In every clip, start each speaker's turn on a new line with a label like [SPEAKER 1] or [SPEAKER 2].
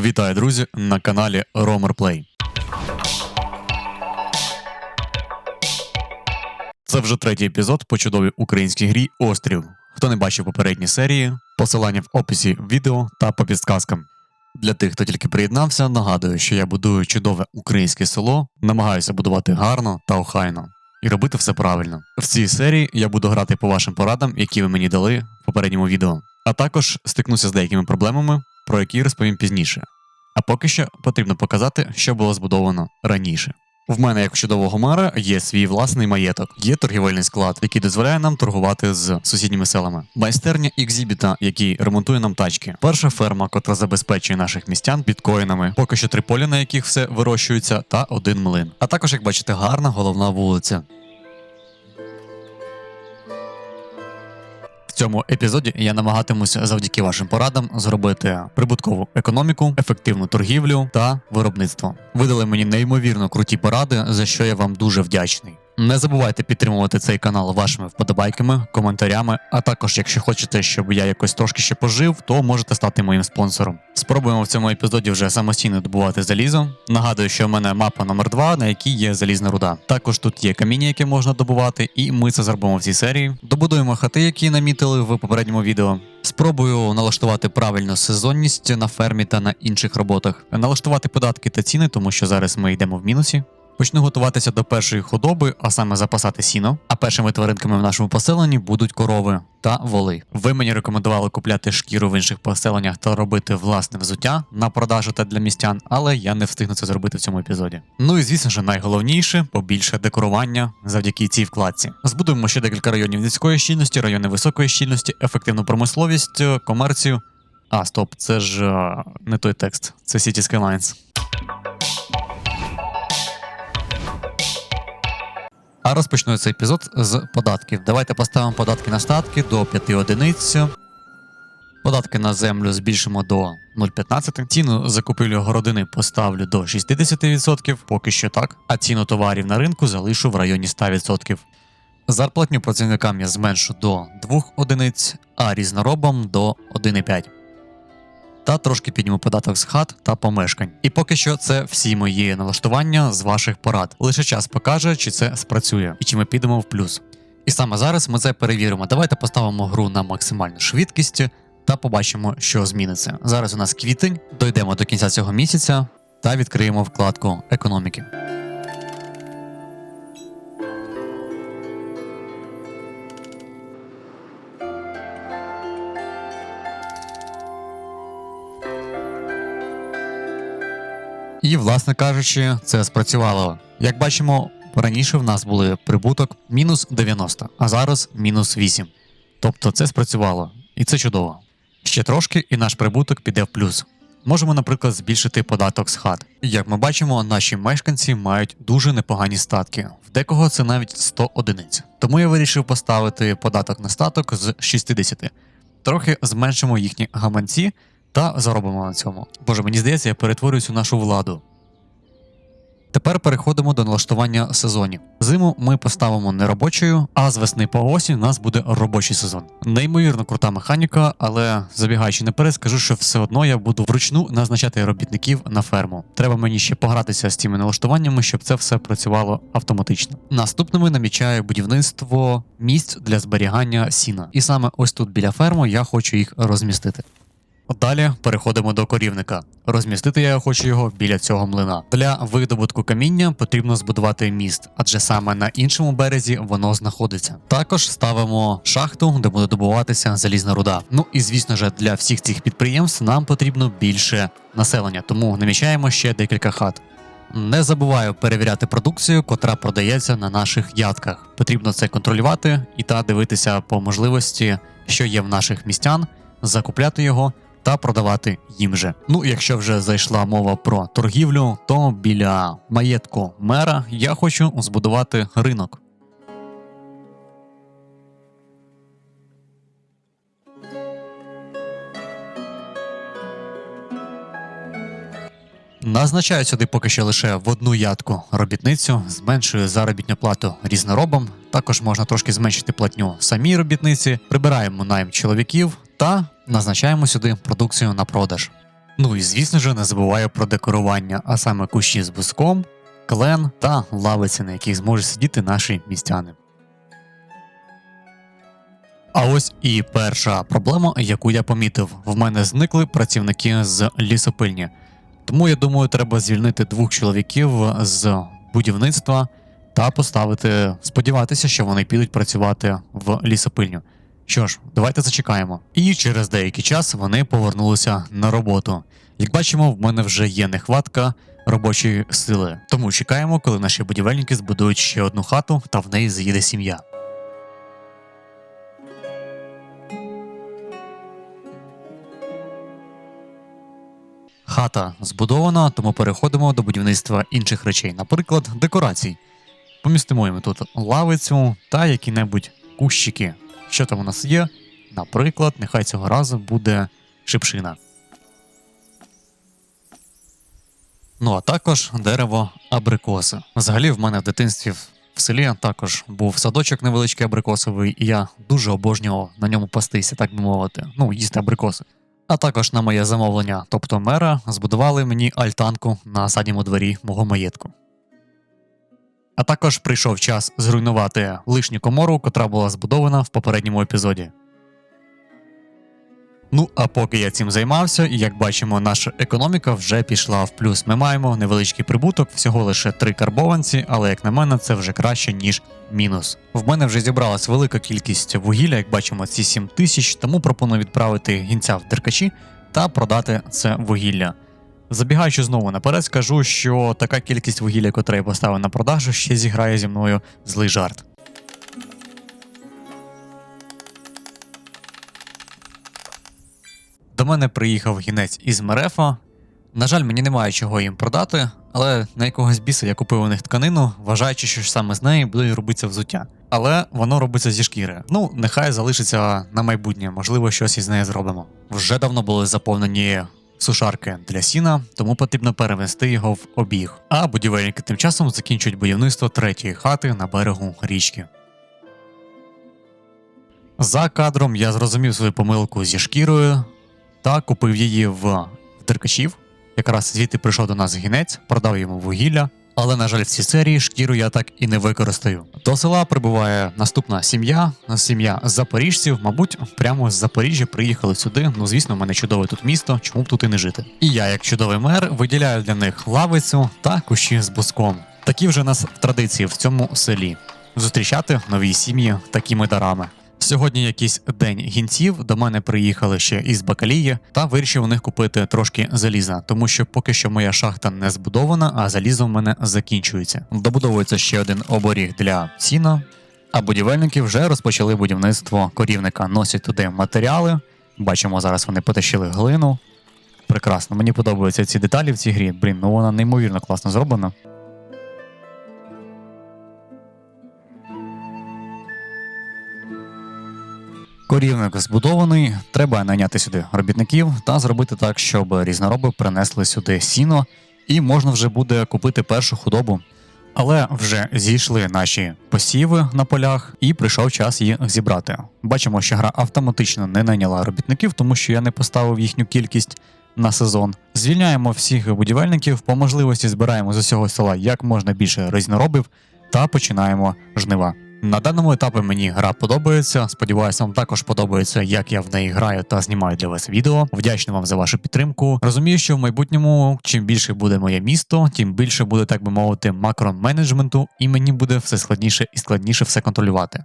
[SPEAKER 1] Вітаю, друзі, на каналі Romer Play. Це вже третій епізод по чудовій українській грі Острів. Хто не бачив попередні серії, посилання в описі відео та по підсказкам. Для тих, хто тільки приєднався, нагадую, що я будую чудове українське село, намагаюся будувати гарно та охайно і робити все правильно. В цій серії я буду грати по вашим порадам, які ви мені дали в попередньому відео, а також стикнуся з деякими проблемами, про які розповім пізніше. А поки що потрібно показати, що було збудовано раніше. В мене, як чудового мера, є свій власний маєток. Є торгівельний склад, який дозволяє нам торгувати з сусідніми селами. Майстерня екзібіта, який ремонтує нам тачки. Перша ферма, котра забезпечує наших містян біткоїнами. Поки що три поля, на яких все вирощується, та один млин. А також, як бачите, гарна головна вулиця. В цьому епізоді я намагатимуся завдяки вашим порадам зробити прибуткову економіку, ефективну торгівлю та виробництво. Ви дали мені неймовірно круті поради, за що я вам дуже вдячний. Не забувайте підтримувати цей канал вашими вподобайками, коментарями. А також, якщо хочете, щоб я якось трошки ще пожив, то можете стати моїм спонсором. Спробуємо в цьому епізоді вже самостійно добувати залізо. Нагадую, що в мене мапа номер 2 на якій є залізна руда. Також тут є каміння, яке можна добувати, і ми це зробимо в цій серії. Добудуємо хати, які намітили в попередньому відео. Спробую налаштувати правильно сезонність на фермі та на інших роботах, налаштувати податки та ціни, тому що зараз ми йдемо в мінусі. Почну готуватися до першої худоби, а саме запасати сіно. А першими тваринками в нашому поселенні будуть корови та воли. Ви мені рекомендували купляти шкіру в інших поселеннях та робити власне взуття на продажу та для містян, але я не встигну це зробити в цьому епізоді. Ну і звісно ж, найголовніше побільше декорування завдяки цій вкладці. Збудуємо ще декілька районів низької щільності, райони високої щільності, ефективну промисловість, комерцію. А, стоп, це ж е, не той текст, це City Skylines. А розпочну цей епізод з податків. Давайте поставимо податки на статки до 5 одиниць. Податки на землю збільшимо до 0,15. Ціну закупівлю городини поставлю до 60%, поки що так. А ціну товарів на ринку залишу в районі 100%. Зарплатню працівникам я зменшу до 2 одиниць, а різноробам до 1,5 та трошки підніму податок з хат та помешкань. І поки що це всі мої налаштування з ваших порад. Лише час покаже, чи це спрацює і чи ми підемо в плюс. І саме зараз ми це перевіримо. Давайте поставимо гру на максимальну швидкість та побачимо, що зміниться. Зараз у нас квітень, дойдемо до кінця цього місяця та відкриємо вкладку економіки. І, власне кажучи, це спрацювало. Як бачимо, раніше в нас були прибуток мінус 90, а зараз мінус 8. Тобто це спрацювало, і це чудово. Ще трошки, і наш прибуток піде в плюс. Можемо, наприклад, збільшити податок з хат. Як ми бачимо, наші мешканці мають дуже непогані статки. В декого це навіть 100 одиниць. Тому я вирішив поставити податок на статок з 60. Трохи зменшимо їхні гаманці та заробимо на цьому. Боже, мені здається, я перетворююсь у нашу владу. Тепер переходимо до налаштування сезонів. Зиму ми поставимо не робочою, а з весни по осінь у нас буде робочий сезон. Неймовірно крута механіка, але забігаючи наперед, скажу, що все одно я буду вручну назначати робітників на ферму. Треба мені ще погратися з цими налаштуваннями, щоб це все працювало автоматично. Наступними намічаю будівництво місць для зберігання сіна. І саме ось тут біля ферми я хочу їх розмістити. Далі переходимо до корівника. Розмістити я хочу його біля цього млина. Для видобутку каміння потрібно збудувати міст, адже саме на іншому березі воно знаходиться. Також ставимо шахту, де буде добуватися залізна руда. Ну і звісно ж, для всіх цих підприємств нам потрібно більше населення, тому намічаємо ще декілька хат. Не забуваю перевіряти продукцію, котра продається на наших ядках. Потрібно це контролювати і та дивитися по можливості, що є в наших містян, закупляти його та продавати їм же. Ну, якщо вже зайшла мова про торгівлю, то біля маєтку мера я хочу збудувати ринок. Назначаю сюди поки що лише в одну ядку робітницю, зменшую заробітну плату різноробам. Також можна трошки зменшити платню самій робітниці, прибираємо найм чоловіків та назначаємо сюди продукцію на продаж. Ну і звісно ж, не забуваю про декорування, а саме кущі з буском, клен та лавиці, на яких зможуть сидіти наші містяни. А ось і перша проблема, яку я помітив. В мене зникли працівники з лісопильні. Тому я думаю, треба звільнити двох чоловіків з будівництва та поставити, сподіватися, що вони підуть працювати в лісопильню. Що ж, давайте зачекаємо. І через деякий час вони повернулися на роботу. Як бачимо, в мене вже є нехватка робочої сили. Тому чекаємо, коли наші будівельники збудують ще одну хату та в неї заїде сім'я. Хата збудована, тому переходимо до будівництва інших речей, наприклад, декорацій. Помістимо йому тут лавицю та які-небудь кущики. Що там у нас є? Наприклад, нехай цього разу буде шипшина. Ну а також дерево абрикоси. Взагалі, в мене в дитинстві в селі також був садочок невеличкий абрикосовий, і я дуже обожнював на ньому пастися, так би мовити, ну, їсти абрикоси. А також на моє замовлення, тобто мера, збудували мені альтанку на задньому дворі мого маєтку. А також прийшов час зруйнувати лишню комору, котра була збудована в попередньому епізоді. Ну, а поки я цим займався, і як бачимо, наша економіка вже пішла в плюс. Ми маємо невеличкий прибуток, всього лише три карбованці, але як на мене, це вже краще, ніж мінус. В мене вже зібралась велика кількість вугілля, як бачимо, ці 7 тисяч, тому пропоную відправити гінця в деркачі та продати це вугілля. Забігаючи знову наперед, скажу, що така кількість вугілля, котре я поставив на продажу, ще зіграє зі мною злий жарт. До мене приїхав гінець із Мерефа. На жаль, мені немає чого їм продати, але на якогось біса я купив у них тканину, вважаючи, що саме з неї буде робитися взуття. Але воно робиться зі шкіри. Ну, нехай залишиться на майбутнє, можливо, щось із неї зробимо. Вже давно були заповнені сушарки для сіна, тому потрібно перевести його в обіг. А будівельники тим часом закінчують будівництво третьої хати на берегу річки. За кадром я зрозумів свою помилку зі шкірою та купив її в деркачів. Якраз звідти прийшов до нас гінець, продав йому вугілля. Але, на жаль, в цій серії шкіру я так і не використаю. До села прибуває наступна сім'я, сім'я запоріжців. Мабуть, прямо з Запоріжжя приїхали сюди. Ну, звісно, в мене чудове тут місто, чому б тут і не жити. І я, як чудовий мер, виділяю для них лавицю та кущі з буском. Такі вже нас традиції в цьому селі зустрічати нові сім'ї такими дарами. Сьогодні якийсь день гінців до мене приїхали ще із Бакалії та вирішив у них купити трошки заліза, тому що поки що моя шахта не збудована, а залізо в мене закінчується. Добудовується ще один оборіг для сіна, а будівельники вже розпочали будівництво корівника. Носять туди матеріали. Бачимо, зараз вони потащили глину. Прекрасно, мені подобаються ці деталі в цій грі. Блін, ну вона неймовірно класно зроблена. Корівник збудований, треба найняти сюди робітників та зробити так, щоб різнороби принесли сюди сіно, і можна вже буде купити першу худобу. Але вже зійшли наші посіви на полях, і прийшов час їх зібрати. Бачимо, що гра автоматично не найняла робітників, тому що я не поставив їхню кількість на сезон. Звільняємо всіх будівельників, по можливості збираємо з усього села як можна більше різноробів та починаємо жнива. На даному етапі мені гра подобається. Сподіваюся, вам також подобається, як я в неї граю та знімаю для вас відео. Вдячний вам за вашу підтримку. Розумію, що в майбутньому, чим більше буде моє місто, тим більше буде, так би мовити, макроменеджменту, і мені буде все складніше і складніше все контролювати.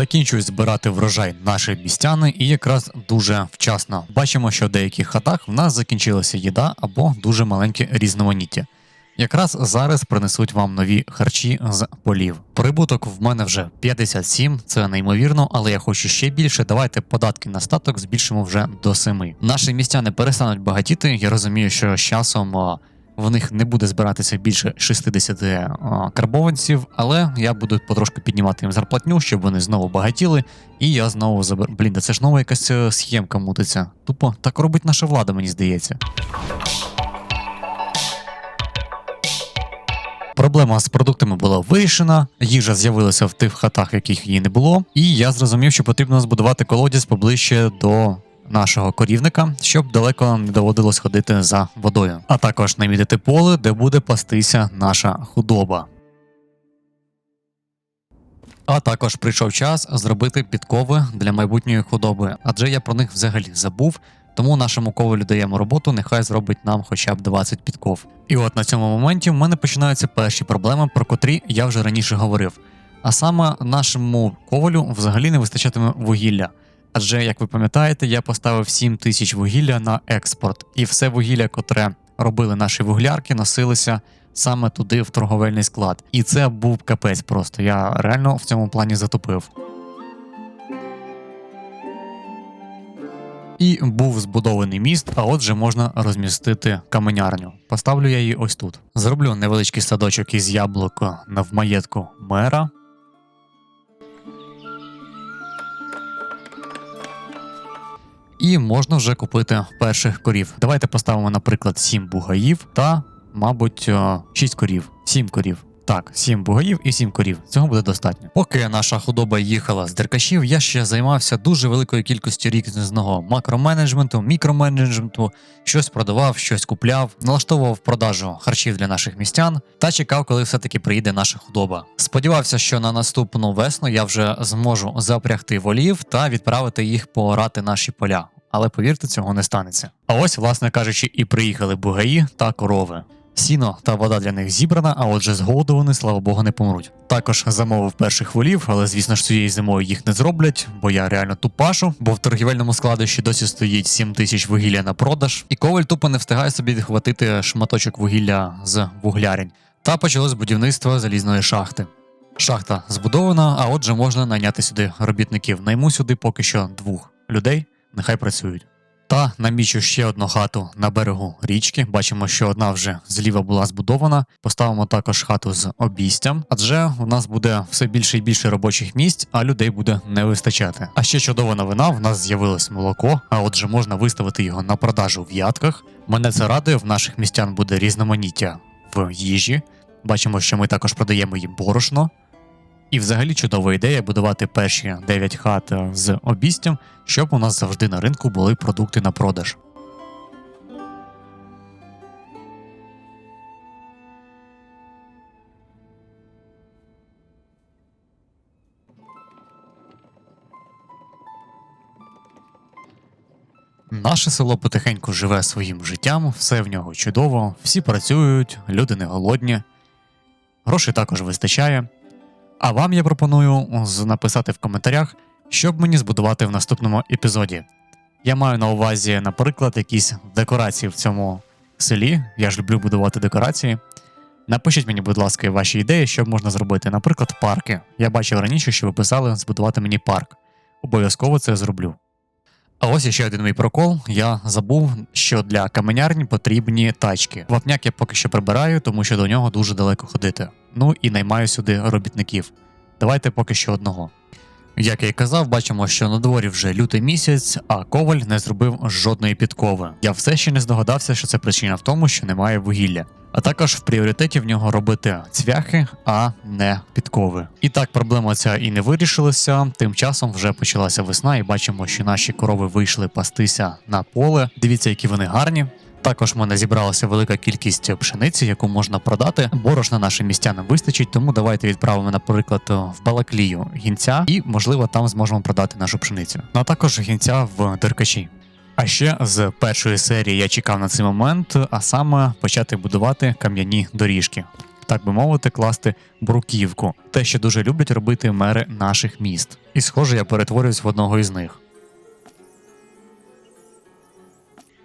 [SPEAKER 1] Закінчують збирати врожай наші містяни і якраз дуже вчасно. Бачимо, що в деяких хатах в нас закінчилася їда або дуже маленьке різноманіття. Якраз зараз принесуть вам нові харчі з полів. Прибуток в мене вже 57, це неймовірно, але я хочу ще більше. Давайте податки на статок збільшимо вже до 7. Наші містяни перестануть багатіти. Я розумію, що з часом в них не буде збиратися більше 60 е, карбованців, але я буду потрошки піднімати їм зарплатню, щоб вони знову багатіли, і я знову заберу. Блін, да це ж знову якась е, схемка мутиться. Тупо так робить наша влада, мені здається. Проблема з продуктами була вирішена, їжа з'явилася в тих хатах, яких її не було, і я зрозумів, що потрібно збудувати колодязь поближче до нашого корівника, щоб далеко не доводилось ходити за водою, а також намітити поле, де буде пастися наша худоба. А також прийшов час зробити підкови для майбутньої худоби, адже я про них взагалі забув. Тому нашому ковалю даємо роботу, нехай зробить нам хоча б 20 підков. І от на цьому моменті в мене починаються перші проблеми, про котрі я вже раніше говорив. А саме нашому ковалю взагалі не вистачатиме вугілля. Адже, як ви пам'ятаєте, я поставив 7 тисяч вугілля на експорт, і все вугілля, котре робили наші вуглярки, носилися саме туди, в торговельний склад. І це був капець просто. Я реально в цьому плані затопив. І був збудований міст, а отже можна розмістити каменярню. Поставлю я її ось тут. Зроблю невеличкий садочок із яблук на в маєтку мера. І можна вже купити перших корів. Давайте поставимо, наприклад, 7 бугаїв та, мабуть, 6 корів. 7 корів. Так, 7 бугаїв і 7 корів. Цього буде достатньо. Поки наша худоба їхала з деркашів, я ще займався дуже великою кількістю різного макроменеджменту, мікроменеджменту, щось продавав, щось купляв, налаштовував продажу харчів для наших містян та чекав, коли все-таки приїде наша худоба. Сподівався, що на наступну весну я вже зможу запрягти волів та відправити їх поорати наші поля. Але повірте, цього не станеться. А ось, власне кажучи, і приїхали бугаї та корови. Сіно та вода для них зібрана, а отже, з вони, слава Богу, не помруть. Також замовив перших волів, але звісно ж цією зимою їх не зроблять, бо я реально тупашу, бо в торгівельному складищі досі стоїть 7 тисяч вугілля на продаж, і коваль тупо не встигає собі відхватити шматочок вугілля з вуглярень. Та почалось будівництво залізної шахти. Шахта збудована, а отже, можна найняти сюди робітників. Найму сюди поки що двох людей, нехай працюють. Та намічу ще одну хату на берегу річки. Бачимо, що одна вже зліва була збудована. Поставимо також хату з обійстям, адже у нас буде все більше і більше робочих місць, а людей буде не вистачати. А ще чудова новина: в нас з'явилось молоко, а отже, можна виставити його на продажу в ятках. Мене це радує, в наших містян буде різноманіття в їжі. Бачимо, що ми також продаємо їм борошно. І взагалі чудова ідея будувати перші 9 хат е, з обістям, щоб у нас завжди на ринку були продукти на продаж. Наше село потихеньку живе своїм життям, все в нього чудово, всі працюють, люди не голодні, грошей також вистачає. А вам я пропоную написати в коментарях, що б мені збудувати в наступному епізоді. Я маю на увазі, наприклад, якісь декорації в цьому селі. Я ж люблю будувати декорації. Напишіть мені, будь ласка, ваші ідеї, що можна зробити. Наприклад, парки. Я бачив раніше, що ви писали збудувати мені парк. Обов'язково це зроблю. А ось ще один мій прокол. Я забув, що для каменярні потрібні тачки. Вапняк я поки що прибираю, тому що до нього дуже далеко ходити. Ну і наймаю сюди робітників. Давайте поки що одного. Як я й казав, бачимо, що на дворі вже лютий місяць, а коваль не зробив жодної підкови. Я все ще не здогадався, що це причина в тому, що немає вугілля. А також в пріоритеті в нього робити цвяхи, а не підкови. І так проблема ця і не вирішилася. Тим часом вже почалася весна, і бачимо, що наші корови вийшли пастися на поле. Дивіться, які вони гарні. Також в мене зібралася велика кількість пшениці, яку можна продати. Борошна нашим містянам вистачить, тому давайте відправимо, наприклад, в Балаклію гінця, і можливо там зможемо продати нашу пшеницю. Ну а також гінця в деркачі. А ще з першої серії я чекав на цей момент, а саме почати будувати кам'яні доріжки. Так би мовити, класти бруківку, те, що дуже люблять робити мери наших міст. І схоже, я перетворююсь в одного із них.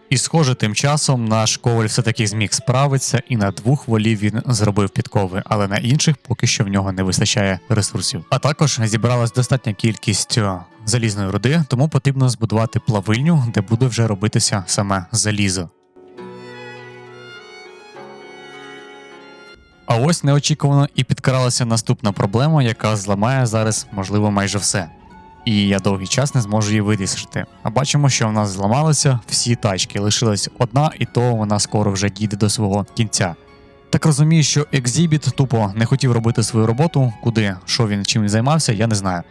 [SPEAKER 1] І схоже, тим часом наш коваль все-таки зміг справитися, і на двох волів він зробив підкови, але на інших поки що в нього не вистачає ресурсів. А також зібралась достатня кількість е, залізної руди, тому потрібно збудувати плавильню, де буде вже робитися саме залізо. А ось неочікувано і підкралася наступна проблема, яка зламає зараз, можливо, майже все. І я довгий час не зможу її вирішити. А бачимо, що в нас зламалися всі тачки. Лишилась одна, і то вона скоро вже дійде до свого кінця. Так розумію, що Екзібіт тупо не хотів робити свою роботу, куди, що він чим займався, я не знаю.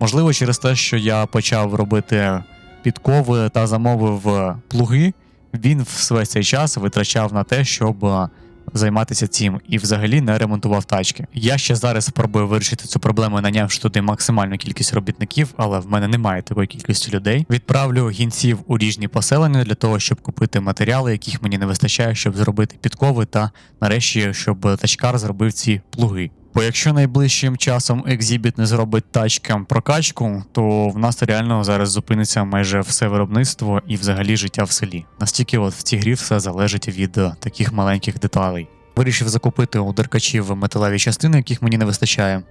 [SPEAKER 1] Можливо, через те, що я почав робити підкови та замовив е, плуги, він весь цей час витрачав на те, щоб е, займатися цим і взагалі не ремонтував тачки. Я ще зараз спробую вирішити цю проблему, нанявши туди максимальну кількість робітників, але в мене немає такої кількості людей. Відправлю гінців у ріжні поселення для того, щоб купити матеріали, яких мені не вистачає, щоб зробити підкови, та нарешті, щоб тачкар зробив ці плуги. Бо якщо найближчим часом екзібіт не зробить тачкам прокачку, то в нас реально зараз зупиниться майже все виробництво і взагалі життя в селі. Настільки от в цій грі все залежить від е, таких маленьких деталей. Вирішив закупити у деркачів металеві частини, яких мені не вистачає,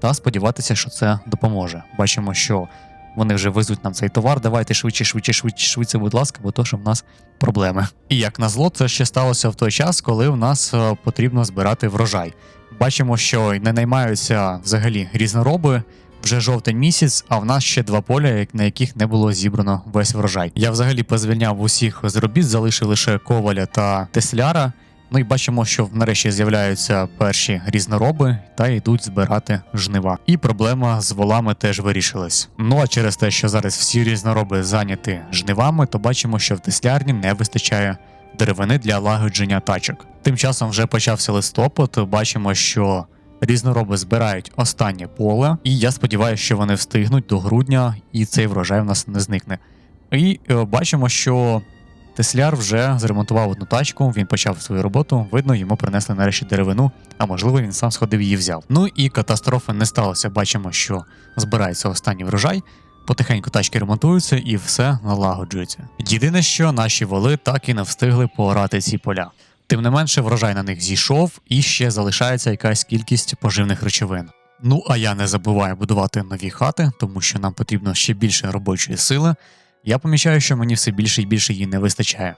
[SPEAKER 1] та сподіватися, що це допоможе. Бачимо, що вони вже везуть нам цей товар. Давайте швидше, швидше, швидше, швидше, будь ласка, бо то, що в нас проблеми. І як назло, це ще сталося в той час, коли в нас е, потрібно збирати врожай. Бачимо, що не наймаються взагалі різнороби. Вже жовтень місяць, а в нас ще два поля, на яких не було зібрано весь врожай. Я взагалі позвільняв усіх з робіт, залишив лише коваля та тесляра. Ну і бачимо, що нарешті з'являються перші різнороби та йдуть збирати жнива. І проблема з волами теж вирішилась. Ну а через те, що зараз всі різнороби зайняті жнивами, то бачимо, що в теслярні не вистачає деревини для лагодження тачок. Тим часом вже почався листопад. Бачимо, що різнороби збирають останнє поле, і я сподіваюся, що вони встигнуть до грудня, і цей врожай в нас не зникне. І е, бачимо, що Тесляр вже зремонтував одну тачку, він почав свою роботу. Видно, йому принесли нарешті деревину, а можливо він сам сходив її взяв. Ну і катастрофи не сталося. Бачимо, що збирається останній врожай. Потихеньку тачки ремонтуються і все налагоджується. Єдине, що наші воли так і не встигли поорати ці поля. Тим не менше, врожай на них зійшов і ще залишається якась кількість поживних речовин. Ну а я не забуваю будувати нові хати, тому що нам потрібно ще більше робочої сили. Я помічаю, що мені все більше і більше її не вистачає.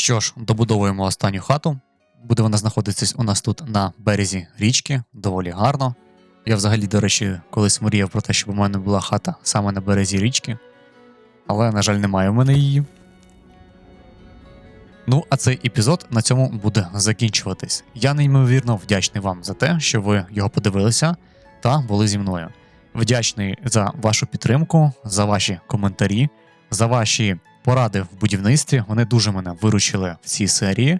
[SPEAKER 1] Що ж, добудовуємо останню хату. Буде вона знаходитись у нас тут на березі річки, доволі гарно. Я взагалі, до речі, колись мріяв про те, щоб у мене була хата саме на березі річки. Але, на жаль, немає у мене її. Ну, а цей епізод на цьому буде закінчуватись. Я неймовірно вдячний вам за те, що ви його подивилися та були зі мною. Вдячний за вашу підтримку, за ваші коментарі, за ваші поради в будівництві. Вони дуже мене виручили в цій серії.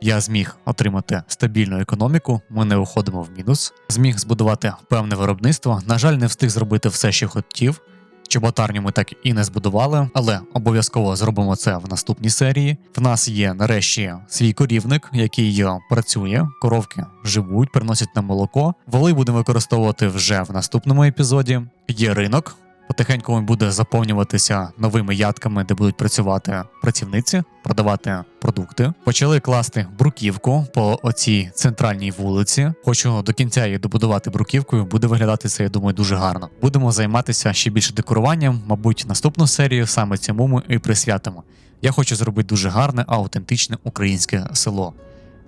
[SPEAKER 1] Я зміг отримати стабільну економіку, ми не виходимо в мінус. Зміг збудувати певне виробництво. На жаль, не встиг зробити все, що хотів. Чоботарню ми так і не збудували, але обов'язково зробимо це в наступній серії. В нас є нарешті свій корівник, який працює. Коровки живуть, приносять нам молоко. Воли будемо використовувати вже в наступному епізоді. Є ринок. Потихеньку він буде заповнюватися новими ядками, де будуть працювати працівниці, продавати продукти. Почали класти бруківку по оцій центральній вулиці. Хочу до кінця її добудувати бруківкою. Буде виглядати це, я думаю, дуже гарно. Будемо займатися ще більше декоруванням. Мабуть, наступну серію саме цьому ми і присвятимо. Я хочу зробити дуже гарне, аутентичне українське село.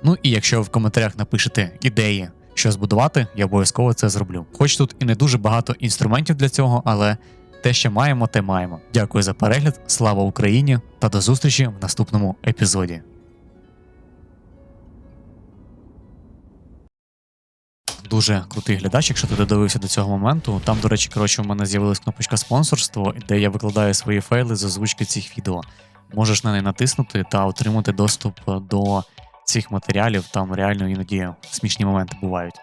[SPEAKER 1] Ну і якщо ви в коментарях напишете ідеї, що збудувати, я обов'язково це зроблю. Хоч тут і не дуже багато інструментів для цього, але те, що маємо, те маємо. Дякую за перегляд, слава Україні та до зустрічі в наступному епізоді. Дуже крутий глядач, якщо ти додивився до цього моменту. Там, до речі, коротше, у мене з'явилась кнопочка спонсорство, де я викладаю свої файли з озвучки цих відео. Можеш на неї натиснути та отримати доступ до цих матеріалів. Там реально іноді смішні моменти бувають.